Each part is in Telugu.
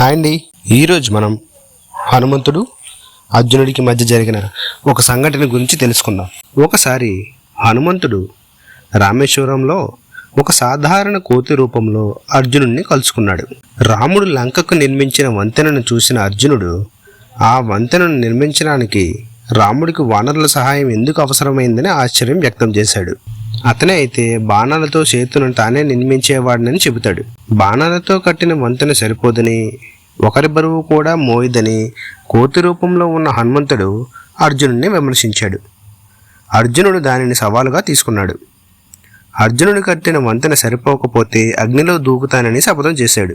హాయ్ అండి. ఈరోజు మనం హనుమంతుడు అర్జునుడికి మధ్య జరిగిన ఒక సంఘటన గురించి తెలుసుకుందాం. ఒకసారి హనుమంతుడు రామేశ్వరంలో ఒక సాధారణ కోతి రూపంలో అర్జునుడిని కలుసుకున్నాడు. రాముడు లంకకు నిర్మించిన వంతెనను చూసిన అర్జునుడు ఆ వంతెనను నిర్మించడానికి రాముడికి వానరుల సహాయం ఎందుకు అవసరమైందని ఆశ్చర్యం వ్యక్తం చేశాడు. అతనే అయితే బాణాలతో సేతును తానే నిర్మించేవాడినని చెబుతాడు. బాణాలతో కట్టిన వంతెన సరిపోదని ఒకరి బరువు కూడా మోయదని కోతి రూపంలో ఉన్న హనుమంతుడు అర్జునుడిని విమర్శించాడు. అర్జునుడు దానిని సవాలుగా తీసుకున్నాడు. అర్జునుడు కట్టిన వంతెన సరిపోకపోతే అగ్నిలో దూకుతానని శపథం చేశాడు.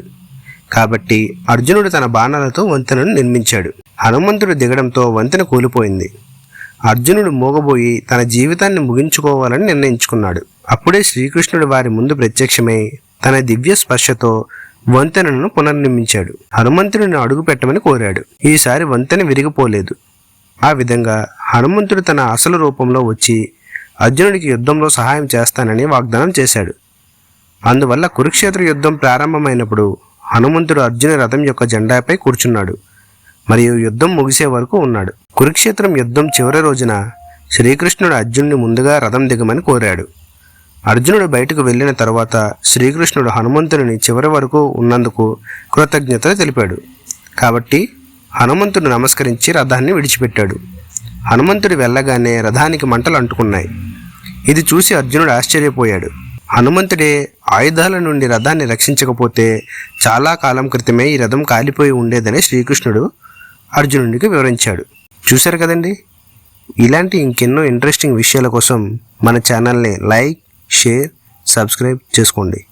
కాబట్టి అర్జునుడు తన బాణాలతో వంతెనను నిర్మించాడు. హనుమంతుడు దిగడంతో వంతెన కూలిపోయింది. అర్జునుడు మోగబోయి తన జీవితాన్ని ముగించుకోవాలని నిర్ణయించుకున్నాడు. అప్పుడే శ్రీకృష్ణుడు వారి ముందు ప్రత్యక్షమై తన దివ్య స్పర్శతో వంతెనను పునర్నిర్మించాడు. హనుమంతుడిని అడుగు పెట్టమని కోరాడు. ఈసారి వంతెన విరిగిపోలేదు. ఆ విధంగా హనుమంతుడు తన అసలు రూపంలో వచ్చి అర్జునుడికి యుద్ధంలో సహాయం చేస్తానని వాగ్దానం చేశాడు. అందువల్ల కురుక్షేత్ర యుద్ధం ప్రారంభమైనప్పుడు హనుమంతుడు అర్జున రథం యొక్క జెండాపై కూర్చున్నాడు. మరియు యుద్ధం ముగిసే వరకు ఉన్నాడు. కురుక్షేత్రం యుద్ధం చివరి రోజున శ్రీకృష్ణుడు అర్జునుడి ముందుగా రథం దిగమని కోరాడు. అర్జునుడు బయటకు వెళ్ళిన తర్వాత శ్రీకృష్ణుడు హనుమంతుడిని చివరి వరకు ఉన్నందుకు కృతజ్ఞతలు తెలిపాడు. కాబట్టి హనుమంతుడు నమస్కరించి రథాన్ని విడిచిపెట్టాడు. హనుమంతుడు వెళ్ళగానే రథానికి మంటలు అంటుకున్నాయి. ఇది చూసి అర్జునుడు ఆశ్చర్యపోయాడు. హనుమంతుడే ఆయుధాల నుండి రథాన్ని రక్షించకపోతే చాలా కాలం క్రితమే ఈ రథం కాలిపోయి ఉండేదని శ్రీకృష్ణుడు అర్జునుడికి వివరించాడు. చూశారు కదండి? ఇలాంటి ఇంకెన్నో ఇంట్రెస్టింగ్ విషయాల కోసం మన ఛానల్ని లైక్ షేర్ సబ్స్క్రైబ్ చేసుకోండి.